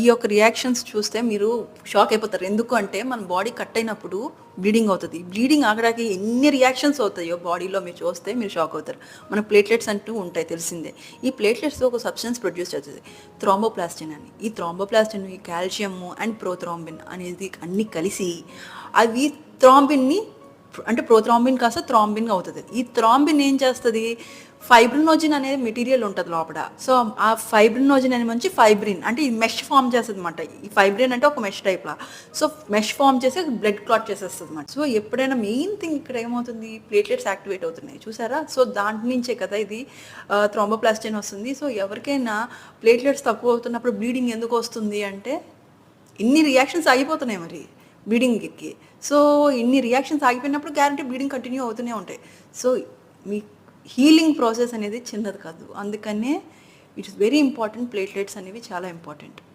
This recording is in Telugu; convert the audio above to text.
ఈ యొక్క రియాక్షన్స్ చూస్తే మీరు షాక్ అయిపోతారు. ఎందుకు అంటే మన బాడీ కట్ అయినప్పుడు బ్లీడింగ్ అవుతుంది. బ్లీడింగ్ ఆగడానికి ఎన్ని రియాక్షన్స్ అవుతాయో బాడీలో మీరు చూస్తే మీరు షాక్ అవుతారు. మన ప్లేట్లెట్స్ అంటూ ఉంటాయి తెలిసిందే. ఈ ప్లేట్లెట్స్ ఒక సబ్స్టెన్స్ ప్రొడ్యూస్ అవుతుంది థ్రాంబోప్లాస్టిన్ అని. ఈ థ్రాంబోప్లాస్టిన్ ఈ కాల్షియము అండ్ ప్రోథ్రాంబిన్ అనేది అన్నీ కలిసి అవి థ్రాంబిన్ని అంటే ప్రోథ్రాంబిన్ కాస్త థ్రాంబిన్ అవుతుంది. ఈ థ్రాంబిన్ ఏం చేస్తుంది? ఫైబ్రినోజిన్ అనేది మెటీరియల్ ఉంటుంది లోపల. సో ఆ ఫైబ్రినోజిన్ అనే మంచి ఫైబ్రిన్. అంటే ఈ మెష్ ఫామ్ చేస్తుంది అనమాట ఈ ఫైబ్రిన్ అంటే ఒక మెష్ టైప్లా. సో మెష్ ఫామ్ చేసి బ్లడ్ క్లాట్ చేసేస్తుంది అనమాట సో ఎప్పుడైనా మెయిన్ థింగ్ ఇక్కడ ఏమవుతుంది? ప్లేట్లెట్స్ యాక్టివేట్ అవుతున్నాయి. చూసారా? సో దాంట్ నుంచే కదా ఇది థ్రాంబోప్లాస్టిన్ వస్తుంది. సో ఎవరికైనా ప్లేట్లెట్స్ తక్కువ అవుతున్నప్పుడు బ్లీడింగ్ ఎందుకు వస్తుంది అంటే ఇన్ని రియాక్షన్స్ అయిపోతున్నాయి మరి. బ్లీడింగ్కి సో ఇన్ని రియాక్షన్స్ ఆగిపోయినప్పుడు గ్యారంటీ బ్లీడింగ్ కంటిన్యూ అవుతూనే ఉంటాయి. సో మీ హీలింగ్ ప్రాసెస్ అనేది చిన్నది కాదు. అందుకనే ఇట్స్ వెరీ ఇంపార్టెంట్ ప్లేట్లెట్స్ అనేవి చాలా ఇంపార్టెంట్